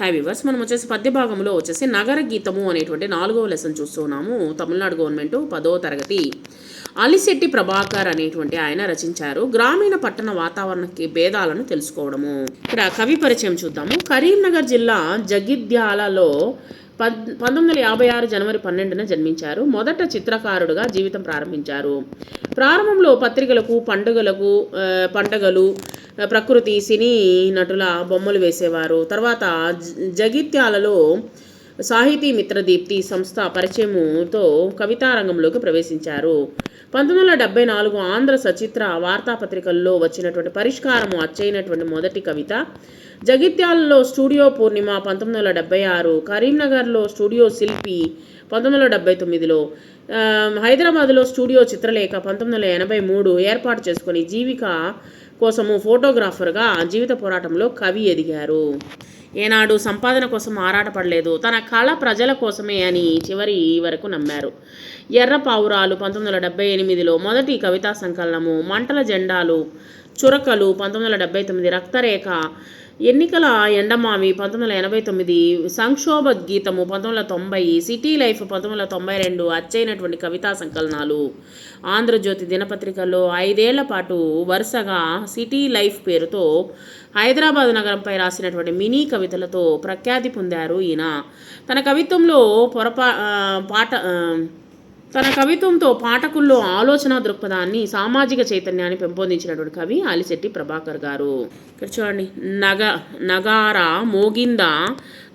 High viewers మనం వచ్చేసి పద్య భాగంలో వచ్చేసి నగర గీతము అనేటువంటి నాలుగవ లెసన్ చూస్తున్నాము. తమిళనాడు గవర్నమెంట్ పదో తరగతి. అలిశెట్టి ప్రభాకర్ అనేటువంటి ఆయన రచించారు. గ్రామీణ పట్టణ వాతావరణకి భేదాలను తెలుసుకోవడము. ఇక్కడ కవి పరిచయం చూద్దాము. కరీంనగర్ జిల్లా జగిద్యాలలో పద్ పంతొమ్మిది వందల యాభై ఆరు జనవరి పన్నెండున జన్మించారు. మొదట చిత్రకారుడుగా జీవితం ప్రారంభించారు. ప్రారంభంలో పత్రికలకు పండుగలకు పండుగలు పండగలు ప్రకృతి సినీ నటుల బొమ్మలు వేసేవారు. తర్వాత జ- జగిత్యాలలో సాహితీ మిత్రదీప్తి సంస్థ పరిచయముతో కవితారంగంలోకి ప్రవేశించారు. పంతొమ్మిది వందల డెబ్బై నాలుగు ఆంధ్ర సచిత్ర వార్తాపత్రికల్లో వచ్చినటువంటి పరిష్కారము అచ్చైనటువంటి మొదటి కవిత. జగిత్యాలలో స్టూడియో పూర్ణిమ పంతొమ్మిది వందల డెబ్బై ఆరు కరీంనగర్లో స్టూడియో శిల్పి పంతొమ్మిది వందల డెబ్బై తొమ్మిదిలో హైదరాబాద్లో స్టూడియో చిత్రలేఖ పంతొమ్మిది వందల ఎనభై మూడు ఏర్పాటు చేసుకుని జీవిక కోసము ఫోటోగ్రాఫర్గా జీవిత పోరాటంలో కవి ఎదిగారు. ఏనాడు సంపాదన కోసం ఆరాటపడలేదు. తన కళ ప్రజల కోసమే అని చివరి వరకు నమ్మారు. ఎర్ర పావురాలు పంతొమ్మిది వందల డెబ్బై ఎనిమిదిలో మొదటి కవితా సంకలనము మంటల జెండాలు చురకలు పంతొమ్మిది వందల డెబ్బై తొమ్మిది రక్తరేఖ ఎన్నికల ఎండమామి పంతొమ్మిది వందల ఎనభై తొమ్మిది సంక్షోభ గీతము పంతొమ్మిది వందల తొంభై సిటీ లైఫ్ పంతొమ్మిది వందల తొంభై రెండు అచ్చైనటువంటి కవితా సంకలనాలు. ఆంధ్రజ్యోతి దినపత్రికలో ఐదేళ్ళ పాటు వరుసగా సిటీ లైఫ్ పేరుతో హైదరాబాద్ నగరంపై రాసినటువంటి మినీ కవితలతో ప్రఖ్యాతి పొందారు ఈయన. తన కవిత్వంలో పొరపా పాట తన కవిత్వంతో పాఠకుల్లో ఆలోచన దృక్పథాన్ని సామాజిక చైతన్యాన్ని పెంపొందించినటువంటి కవి అలిశెట్టి ప్రభాకర్ గారు. ఇక్కడ చూడండి. నగ నగార మోగింద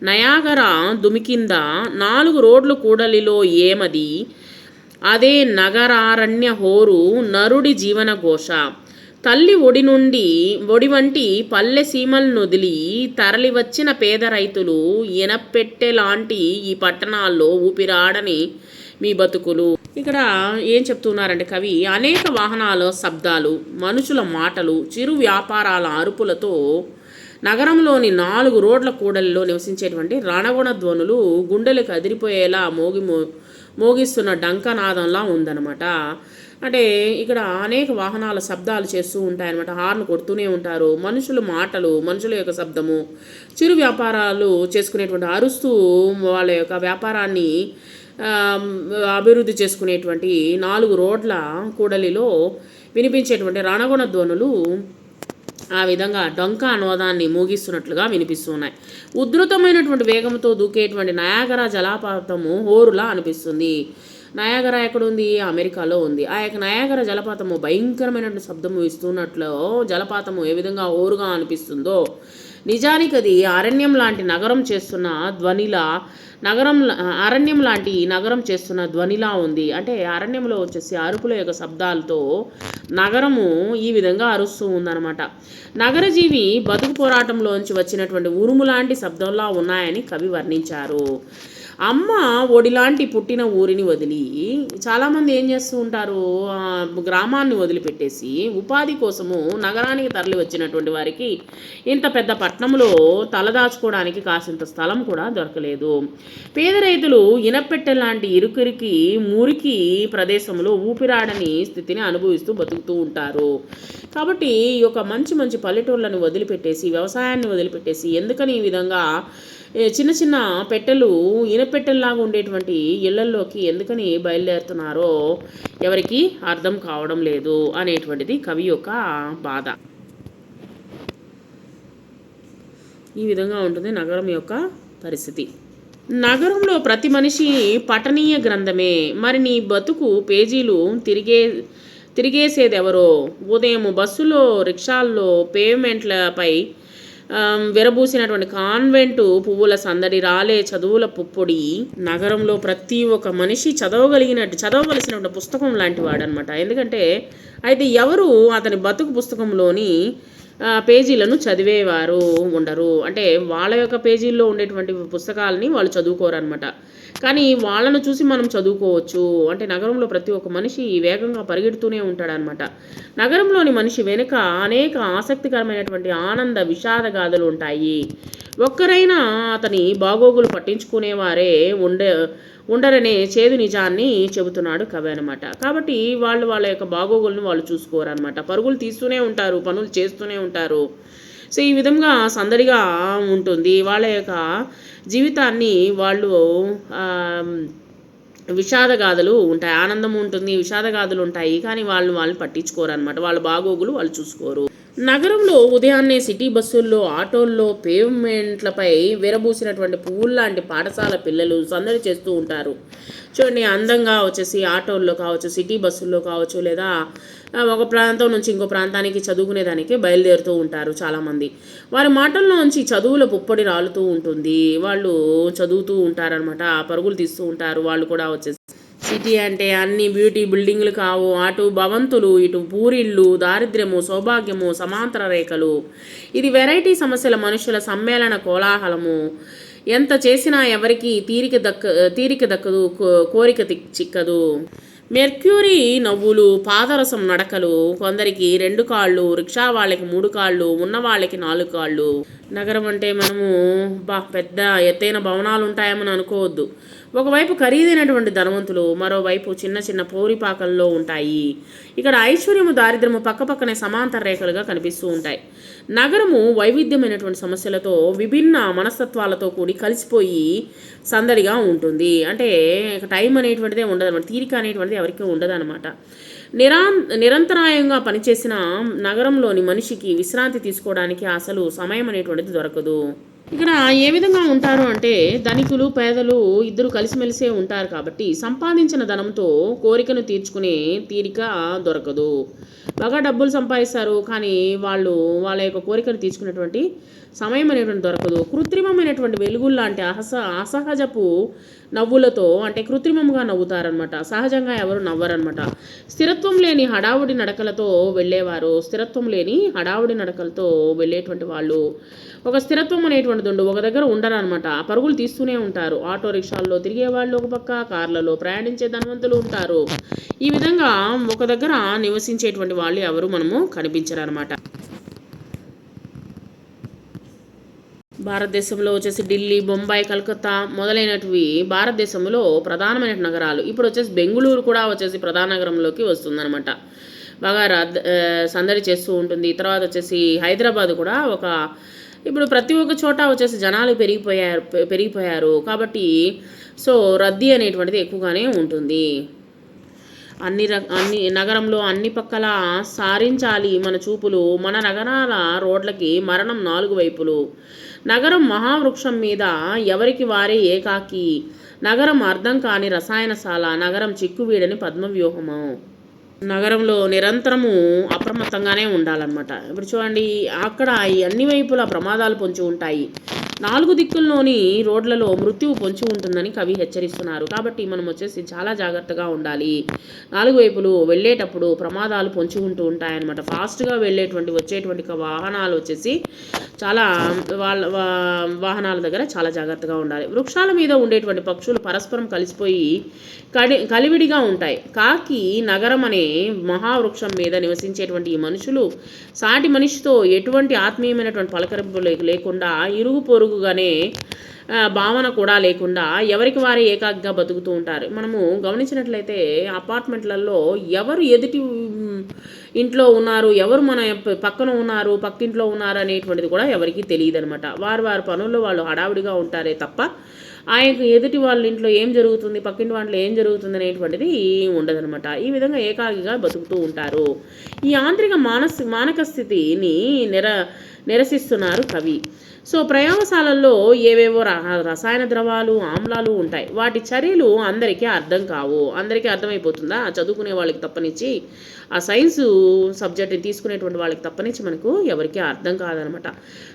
నయాగర దుమికింద నాలుగు రోడ్లు కూడలిలో ఏమది? అదే నగరారణ్య హోరు నరుడి జీవన ఘోష. తల్లి ఒడి నుండి ఒడి వంటి పల్లె సీమలను వదిలి తరలివచ్చిన పేద రైతులు ఎనపెట్టెలాంటి ఈ పట్టణాల్లో ఊపిరాడని మీ బతుకులు. ఇక్కడ ఏం చెప్తున్నారంటే కవి అనేక వాహనాల శబ్దాలు మనుషుల మాటలు చిరు వ్యాపారాల అరుపులతో నగరంలోని నాలుగు రోడ్ల కూడలిలో నివసించేటువంటి రణగుణ ధ్వనులు గుండెలకు అదిరిపోయేలా మోగి మో మోగిస్తున్న డంకనాదంలా ఉందన్నమాట. అంటే ఇక్కడ అనేక వాహనాల శబ్దాలు చేస్తూ ఉంటాయన్నమాట. హార్న్ కొడుతూనే ఉంటారు. మనుషుల మాటలు మనుషుల యొక్క శబ్దము చిరు వ్యాపారాలు చేసుకునేటువంటి అరుస్తూ వాళ్ళ యొక్క వ్యాపారాన్ని అభివృద్ధి చేసుకునేటువంటి నాలుగు రోడ్ల కూడలిలో వినిపించేటువంటి రణగుణ ధ్వనులు ఆ విధంగా డొంక అనువాదాన్ని మోగిస్తున్నట్లుగా వినిపిస్తున్నాయి. ఉధృతమైనటువంటి వేగంతో దూకేటువంటి నయాగర జలపాతము హోరులా అనిపిస్తుంది. నయాగర ఎక్కడ ఉంది? అమెరికాలో ఉంది. ఆ యొక్క నయాగర జలపాతము భయంకరమైనటువంటి శబ్దము ఇస్తున్నట్లు జలపాతము ఏ విధంగా ఓరుగా అనిపిస్తుందో. నిజానికి అది అరణ్యం లాంటి నగరం చేస్తున్న ధ్వనిలా నగరం అరణ్యం లాంటి నగరం చేస్తున్న ధ్వనిలా ఉంది. అంటే అరణ్యంలో వచ్చేసి అరుపుల యొక్క శబ్దాలతో నగరము ఈ విధంగా అరుస్తూ ఉందన్నమాట. నగరజీవి బతుకు పోరాటంలోంచి వచ్చినటువంటి ఉరుము లాంటి శబ్దంలా ఉన్నాయని కవి వర్ణించారు. అమ్మ ఒడిలాంటి పుట్టిన ఊరిని వదిలి చాలామంది ఏం చేస్తూ ఉంటారు? గ్రామాన్ని వదిలిపెట్టేసి ఉపాధి కోసము నగరానికి తరలి వచ్చినటువంటి వారికి ఇంత పెద్ద పట్టణంలో తలదాచుకోవడానికి కాసింత స్థలం కూడా దొరకలేదు. పేద రైతులు ఇనపెట్టె లాంటి ఇరుకిరికి మురికి ప్రదేశంలో ఊపిరాడని స్థితిని అనుభవిస్తూ బతుకుతూ ఉంటారు. కాబట్టి ఈ యొక్క మంచి మంచి పల్లెటూర్లను వదిలిపెట్టేసి వ్యవసాయాన్ని వదిలిపెట్టేసి ఎందుకని ఈ విధంగా చిన్న చిన్న పెట్టెలు ఇనపెట్టెల్లాగా ఉండేటువంటి ఇళ్ళల్లోకి ఎందుకని బయలుదేరుతున్నారో ఎవరికి అర్థం కావడం లేదు అనేటువంటిది కవి యొక్క బాధ. ఈ విధంగా ఉంటుంది నగరం యొక్క పరిస్థితి. నగరంలో ప్రతి మనిషి పఠనీయ గ్రంథమే. మరి నీ బతుకు పేజీలు తిరిగే తిరిగేసేదెవరో? ఉదయం బస్సులో రిక్షాల్లో పేమెంట్లపై విరబూసినటువంటి కాన్వెంటు పువ్వుల సందడి రాలే చదువుల పుప్పొడి. నగరంలో ప్రతి ఒక్క మనిషి చదవగలిగినట్టు చదవవలసినటువంటి పుస్తకం లాంటి వాడనమాట ఎందుకంటే అయితే ఎవరు అతని బతుకు పుస్తకంలోని పేజీలను చదివేవారు ఉండరు. అంటే వాళ్ళ యొక్క పేజీల్లో ఉండేటువంటి పుస్తకాలని వాళ్ళు చదువుకోరనమాట కానీ వాళ్ళను చూసి మనం చదువుకోవచ్చు. అంటే నగరంలో ప్రతి ఒక్క మనిషి వేగంగా పరిగెడుతూనే ఉంటాడనమాట నగరంలోని మనిషి వెనుక అనేక ఆసక్తికరమైనటువంటి ఆనంద విషాద గాథలు ఉంటాయి. ఒక్కరైనా అతని బాగోగులు పట్టించుకునేవారే ఉండే ఉండరనే చేదు నిజాన్ని చెబుతున్నాడు కవి అనమాట కాబట్టి వాళ్ళు వాళ్ళ యొక్క బాగోగులను వాళ్ళు చూసుకోరనమాట పరుగులు తీస్తూనే ఉంటారు పనులు చేస్తూనే ఉంటారు. సో ఈ విధంగా సందడిగా ఉంటుంది. వాళ్ళ యొక్క జీవితాన్ని వాళ్ళు విషాద విషాదగాథలు ఉంటాయి. ఆనందం ఉంటుంది విషాదగాథలు ఉంటాయి. కానీ వాళ్ళు వాళ్ళు పట్టించుకోరు అనమాట వాళ్ళ బాగోగులు వాళ్ళు చూసుకోరు. నగరంలో ఉదయాన్నే సిటీ బస్సుల్లో ఆటోల్లో పేవ్మెంట్లపై విరబూసినటువంటి పువ్వుల్లాంటి పాఠశాల పిల్లలు సందడి చేస్తూ ఉంటారు. చూడండి అందంగా వచ్చేసి ఆటోల్లో కావచ్చు సిటీ బస్సుల్లో కావచ్చు లేదా ఒక ప్రాంతం నుంచి ఇంకో ప్రాంతానికి చదువుకునేదానికి బయలుదేరుతూ ఉంటారు చాలామంది. వారి మాటల్లోంచి చదువుల పుప్పొడి రాలుతూ ఉంటుంది. వాళ్ళు చదువుతూ ఉంటారనమాట పరుగులు తీస్తూ ఉంటారు. వాళ్ళు కూడా వచ్చేసి సిటీ అంటే అన్ని బ్యూటీ బిల్డింగ్లు కావు. అటు భవంతులు ఇటు పూరిళ్ళు దారిద్ర్యము సౌభాగ్యము సమాంతర రేఖలు. ఇది వెరైటీ సమస్యల మనుషుల సమ్మేళన కోలాహలము. ఎంత చేసినా ఎవరికి తీరిక దక్క తీరిక దక్కదు కో- కోరిక తి- చిక్కదు. మెర్క్యూరీ నవ్వులు పాదరసం నడకలు కొందరికి రెండు కాళ్ళు రిక్షా వాళ్ళకి మూడు కాళ్ళు ఉన్న వాళ్ళకి నాలుగు కాళ్ళు. నగరం అంటే మనము బా పెద్ద ఎత్తైన భవనాలు ఉంటాయేమని అనుకోవద్దు. ఒకవైపు ఖరీదైనటువంటి ధనవంతులు మరోవైపు చిన్న చిన్న పోరిపాకల్లో ఉంటాయి. ఇక్కడ ఐశ్వర్యము దారిద్ర్యము పక్కపక్కనే సమాంతర రేఖలుగా కనిపిస్తూ ఉంటాయి. నగరము వైవిధ్యమైనటువంటి సమస్యలతో విభిన్న మనస్తత్వాలతో కూడి కలిసిపోయి సందడిగా ఉంటుంది. అంటే ఇక టైం అనేటువంటిదే ఉండదన్నమాట తీరిక అనేటువంటిది ఎవరికీ ఉండదన్నమాట నిరా నిరంతరాయంగా పనిచేసిన నగరంలోని మనిషికి విశ్రాంతి తీసుకోవడానికి అసలు సమయం అనేటువంటిది దొరకదు. ఇక్కడ ఏ విధంగా ఉంటారు అంటే ధనికులు పేదలు ఇద్దరు కలిసిమెలిసే ఉంటారు కాబట్టి సంపాదించిన ధనంతో కోరికను తీర్చుకునే తీరిక దొరకదు. బాగా డబ్బులు సంపాదిస్తారు కానీ వాళ్ళు వాళ్ళ యొక్క కోరికను తీర్చుకునేటువంటి సమయం అనేటువంటి దొరకదు. కృత్రిమమైనటువంటి వెలుగులు లాంటి అహస అసహజపు నవ్వులతో అంటే కృత్రిమంగా నవ్వుతారనమాట సహజంగా ఎవరు నవ్వరనమాట స్థిరత్వం లేని హడావుడి నడకలతో వెళ్ళేవారు. స్థిరత్వం లేని హడావుడి నడకలతో వెళ్ళేటువంటి వాళ్ళు ఒక స్థిరత్వం అనేటువంటిది ఉండు ఒక దగ్గర ఉండరు అనమాట పరుగులు తీస్తూనే ఉంటారు. ఆటో రిక్షాల్లో తిరిగే వాళ్ళు ఒక పక్క కార్లలో ప్రయాణించే ధనవంతులు ఉంటారు. ఈ విధంగా ఒక దగ్గర నివసించేటువంటి వాళ్ళు ఎవరు మనము కనిపించరు అనమాట భారతదేశంలో వచ్చేసి ఢిల్లీ బొంబాయి కలకత్తా మొదలైనటివి భారతదేశంలో ప్రధానమైన నగరాలు. ఇప్పుడు వచ్చేసి బెంగళూరు కూడా వచ్చేసి ప్రధాన నగరంలోకి వస్తుందన్నమాట బాగా రద్ సందడి చేస్తూ ఉంటుంది. తర్వాత వచ్చేసి హైదరాబాద్ కూడా ఒక ఇప్పుడు ప్రతి ఒక్క చోట వచ్చేసి జనాలు పెరిగిపోయారు పెరిగిపోయారు కాబట్టి సో రద్దీ అనేటువంటిది ఎక్కువగానే ఉంటుంది. అన్ని ర అన్ని నగరంలో అన్ని పక్కల సారించాలి మన చూపులు మన నగరాల రోడ్లకి మరణం నాలుగు వైపులు. నగరం మహావృక్షం మీద ఎవరికి వారే ఏకాకి? నగరం అర్థం కాని రసాయనశాల నగరం చిక్కువీడని పద్మవ్యూహము. నగరంలో నిరంతరము అప్రమత్తంగానే ఉండాలన్నమాట. ఇప్పుడు చూడండి అక్కడ అన్ని వైపులా ప్రమాదాలు పొంచి ఉంటాయి. నాలుగు దిక్కుల్లోని రోడ్లలో మృత్యువు పొంచి ఉంటుందని కవి హెచ్చరిస్తున్నారు. కాబట్టి మనం వచ్చేసి చాలా జాగ్రత్తగా ఉండాలి. నాలుగు వైపులు వెళ్ళేటప్పుడు ప్రమాదాలు పొంచి ఉంటూ ఉంటాయన్నమాట. ఫాస్ట్గా వెళ్ళేటువంటి వచ్చేటువంటి వాహనాలు వచ్చేసి చాలా వాళ్ళ వాహనాల దగ్గర చాలా జాగ్రత్తగా ఉండాలి. వృక్షాల మీద ఉండేటువంటి పక్షులు పరస్పరం కలిసిపోయి కడి కలివిడిగా ఉంటాయి. కాకి నగరం అనే మహావృక్షం మీద నివసించేటువంటి ఈ మనుషులు సాటి మనిషితో ఎటువంటి ఆత్మీయమైనటువంటి పలకరింపు లేకుండా ఇరుగు పొరుగు ఉద్యోగుగానే భావన కూడా లేకుండా ఎవరికి వారే ఏకాగ్రంగా బతుకుతూ ఉంటారు. మనము గమనించినట్లయితే అపార్ట్మెంట్లలో ఎవరు ఎదుటి ఇంట్లో ఉన్నారు ఎవరు మన పక్కన ఉన్నారు పక్కింట్లో ఉన్నారు అనేటువంటిది కూడా ఎవరికీ తెలియదు అనమాట వారు వారి పనుల్లో వాళ్ళు హడావుడిగా ఉంటారే తప్ప ఆయనకు ఎదుటి వాళ్ళ ఇంట్లో ఏం జరుగుతుంది పక్కింటి వాళ్ళలో ఏం జరుగుతుంది అనేటువంటిది ఉండదనమాట. ఈ విధంగా ఏకాకిగా బతుకుతూ ఉంటారు. ఈ ఆంతరిక మానస్ మానక స్థితిని నిర నిరసిస్తున్నారు కవి. సో ప్రయోగశాలల్లో ఏవేవో రసాయన ద్రవాలు ఆమ్లాలు ఉంటాయి. వాటి చర్యలు అందరికీ అర్థం కావు. అందరికీ అర్థమైపోతుందా? చదువుకునే వాళ్ళకి తప్పనిచ్చి ఆ సైన్స్ సబ్జెక్ట్ని తీసుకునేటువంటి వాళ్ళకి తప్పనిచ్చి మనకు ఎవరికీ అర్థం కాదనమాట.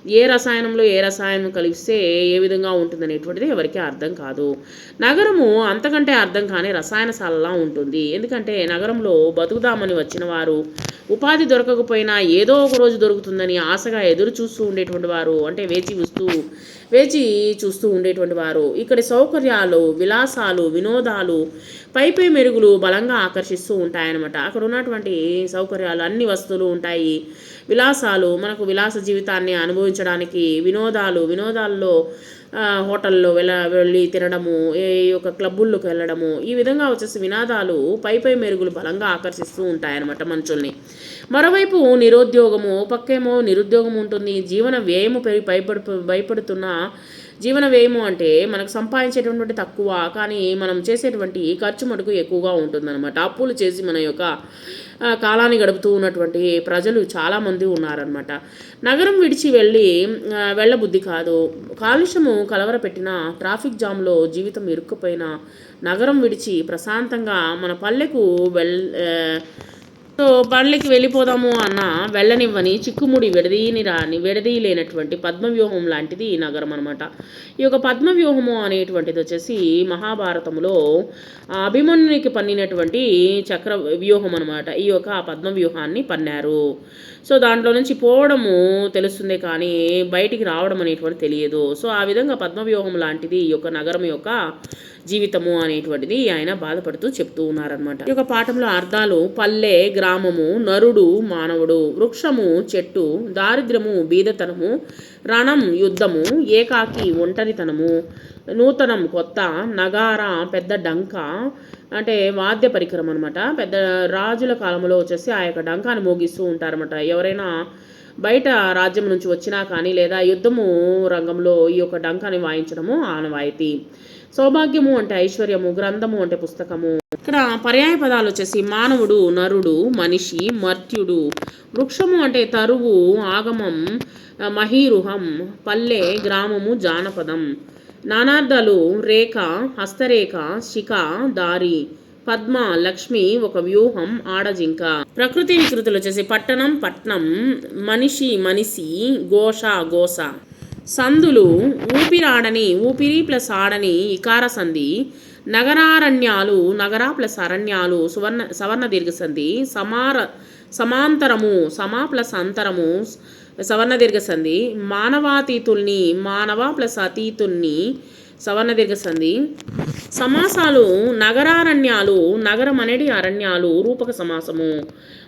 ఏ రసాయనంలో ఏ రసాయనం కలిపిస్తే ఏ విధంగా ఉంటుందనేటువంటిది ఎవరికీ అర్థం కాదు. నగరము అంతకంటే అర్థం కాని రసాయనశాలలా ఉంటుంది. ఎందుకంటే నగరంలో బతుకుదామని వచ్చిన వారు ఉపాధి దొరకకపోయినా ఏదో ఒక రోజు దొరుకుతుందని ఆశగా ఎదురు చూస్తూ ఉండేటువంటి వారు అంటే వేచి చూస్తూ వేచి చూస్తూ ఉండేటువంటి వారు. ఇక్కడి సౌకర్యాలు విలాసాలు వినోదాలు పైపై మెరుగులు బలంగా ఆకర్షిస్తూ ఉంటాయన్నమాట. అక్కడ ఉన్నటువంటి సౌకర్యాలు అన్ని వస్తువులు ఉంటాయి. విలాసాలు మనకు విలాస జీవితాన్ని అనుభవించడానికి వినోదాలు వినోదాల్లో హోటల్లో వెళ్ళ వెళ్ళి తినడము ఏ యొక్క క్లబ్బుల్లోకి వెళ్ళడము ఈ విధంగా వచ్చేసి వినాదాలు పై పై మెరుగులు బలంగా ఆకర్షిస్తూ ఉంటాయన్నమాట మనుషుల్ని. మరోవైపు నిరుద్యోగము పక్కేమో నిరుద్యోగం ఉంటుంది జీవన వ్యయము పెరిగి భయపడు భయపడుతున్న జీవన వ్యయము అంటే మనకు సంపాదించేటటువంటి తక్కువ కానీ మనం చేసేటువంటి ఖర్చు మటుకు ఎక్కువగా ఉంటుందన్నమాట. అప్పులు చేసి మన యొక్క కాలాన్ని గడుపుతూ ఉన్నటువంటి ప్రజలు చాలామంది ఉన్నారనమాట నగరం విడిచి వెళ్ళి వెళ్ళబుద్ధి కాదు. కాలుష్యము కలవరపెట్టిన ట్రాఫిక్ జామ్లో జీవితం ఇరుక్కుపోయిన నగరం విడిచి ప్రశాంతంగా మన పల్లెకు వెళ్ సో పళ్ళకి వెళ్ళిపోదాము అన్న వెళ్ళనివ్వని చిక్కుముడి విడదీయని రాని విడదీయలేనటువంటి పద్మవ్యూహం లాంటిది ఈ నగరం అనమాట ఈ యొక్క పద్మవ్యూహము అనేటువంటిది వచ్చేసి మహాభారతంలో అభిమన్యునికి పన్నినటువంటి చక్ర వ్యూహం అనమాట ఈ యొక్క పద్మవ్యూహాన్ని పన్నారు. సో దాంట్లో నుంచి పోవడము తెలుస్తుంది కానీ బయటికి రావడం అనేటువంటి తెలియదు. సో ఆ విధంగా పద్మవ్యూహం లాంటిది ఈ యొక్క నగరం యొక్క జీవితము అనేటువంటిది ఆయన బాధపడుతూ చెప్తూ ఉన్నారనమాట ఈ యొక్క పాఠంలో అర్థాలు పల్లె గ్రామము నరుడు మానవుడు వృక్షము చెట్టు దారిద్ర్యము బీదతనము రణం యుద్ధము ఏకాకి ఒంటరితనము నూతనం కొత్త నగార పెద్ద డంక అంటే వాద్య పరికరం అనమాట పెద్ద రాజుల కాలంలో వచ్చేసి ఆ యొక్క డంకాన్ని మోగిస్తూ ఉంటారన్నమాట. ఎవరైనా బయట రాజ్యం నుంచి వచ్చినా కానీ లేదా యుద్ధము రంగంలో ఈ యొక్క డంకాన్ని వాయించడము ఆనవాయితీ. సౌభాగ్యము అంటే ఐశ్వర్యము గ్రంథము అంటే పుస్తకము. ఇక్కడ పర్యాయ పదాలు వచ్చేసి మానవుడు నరుడు మనిషి మర్త్యుడు. వృక్షము అంటే తరువు ఆగమం మహీరుహం పల్లె గ్రామము జానపదం. నానార్థాలు రేఖ హస్తరేఖ శిఖ దారి. పద్మ లక్ష్మి ఒక వ్యూహం ఆడజింక. ప్రకృతి వికృతులు వచ్చేసి పట్టణం పట్నం మనిషి మనిషి ఘోష గోస సందులు ఊపిరాడని ఊపిరి ప్లస్ ఆడని ఇకార సంధి నగరారణ్యాలు నగర ప్లస్ అరణ్యాలు సువర్ణ సవర్ణ దీర్ఘ సంధి సమార సమాంతరము సమా ప్లస్ అంతరము సవర్ణ దీర్ఘ సంధి మానవాతీతుల్ని మానవ ప్లస్ అతీతుల్ని సవర్ణ దీర్ఘ సంధి సమాసాలు నగరారణ్యాలు నగరం అనేది అరణ్యాలు రూపక సమాసము.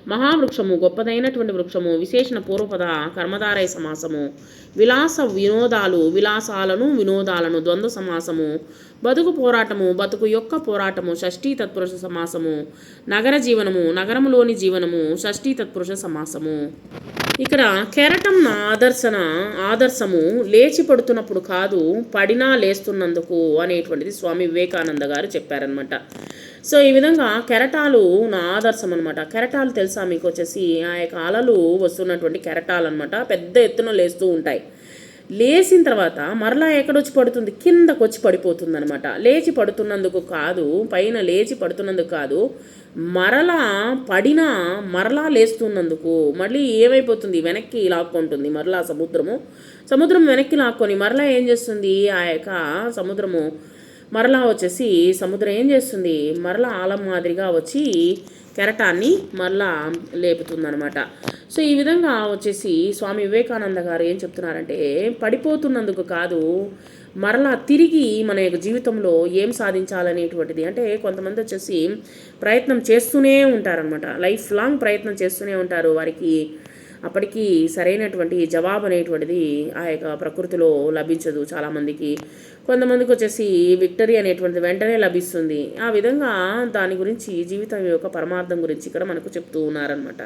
మహావృక్షము గొప్పదైనటువంటి వృక్షము విశేషణ పూర్వపద కర్మధారయ సమాసము విలాస వినోదాలు విలాసాలను వినోదాలను ద్వంద్వ సమాసము బతుకు పోరాటము బతుకు యొక్క పోరాటము షష్ఠీ తత్పురుష సమాసము నగర జీవనము నగరములోని జీవనము షష్ఠీ తత్పురుష సమాసము. ఇక్కడ కెరటం ఆదర్శన ఆదర్శము లేచి పడుతున్నప్పుడు కాదు పడినా లేస్తున్నందుకు అనేటువంటిది స్వామి వివేకానంద గారు చెప్పారనమాట సో ఈ విధంగా కెరటాలు నా ఆదర్శం అనమాట కెరటాలు తెలుసా మీకు వచ్చేసి? ఆ యొక్క అలలు వస్తున్నటువంటి కెరటాలు అనమాట పెద్ద ఎత్తున లేస్తూ ఉంటాయి. లేచిన తర్వాత మరలా ఎక్కడొచ్చి పడుతుంది? కిందకు వచ్చి పడిపోతుంది అనమాట లేచి పడుతున్నందుకు కాదు పైన లేచి పడుతున్నందుకు కాదు మరలా పడినా మరలా లేస్తున్నందుకు. మళ్ళీ ఏమైపోతుంది? వెనక్కి లాక్కుంటుంది మరలా సముద్రము. సముద్రం వెనక్కి లాక్కొని మరలా ఏం చేస్తుంది? ఆ యొక్క సముద్రము మరలా వచ్చేసి సముద్రం ఏం చేస్తుంది? మరలా ఆలం మాదిరిగా వచ్చి కెరటాన్ని మరలా లేపుతుందనమాట సో ఈ విధంగా వచ్చేసి స్వామి వివేకానంద గారు ఏం చెప్తున్నారంటే పడిపోతున్నందుకు కాదు మరలా తిరిగి మన యొక్క జీవితంలో ఏం సాధించాలనేటువంటిది. అంటే కొంతమంది వచ్చేసి ప్రయత్నం చేస్తూనే ఉంటారనమాట లైఫ్ లాంగ్ ప్రయత్నం చేస్తూనే ఉంటారు వారికి. అప్పటికీ సరైనటువంటి జవాబు అనేటువంటిది ఆ యొక్క ప్రకృతిలో లభించదు చాలామందికి. కొంతమందికి వచ్చేసి విక్టరీ అనేటువంటిది వెంటనే లభిస్తుంది. ఆ విధంగా దాని గురించి జీవితం యొక్క పరమార్థం గురించి ఇక్కడ మనకు చెప్తూ ఉన్నారనమాట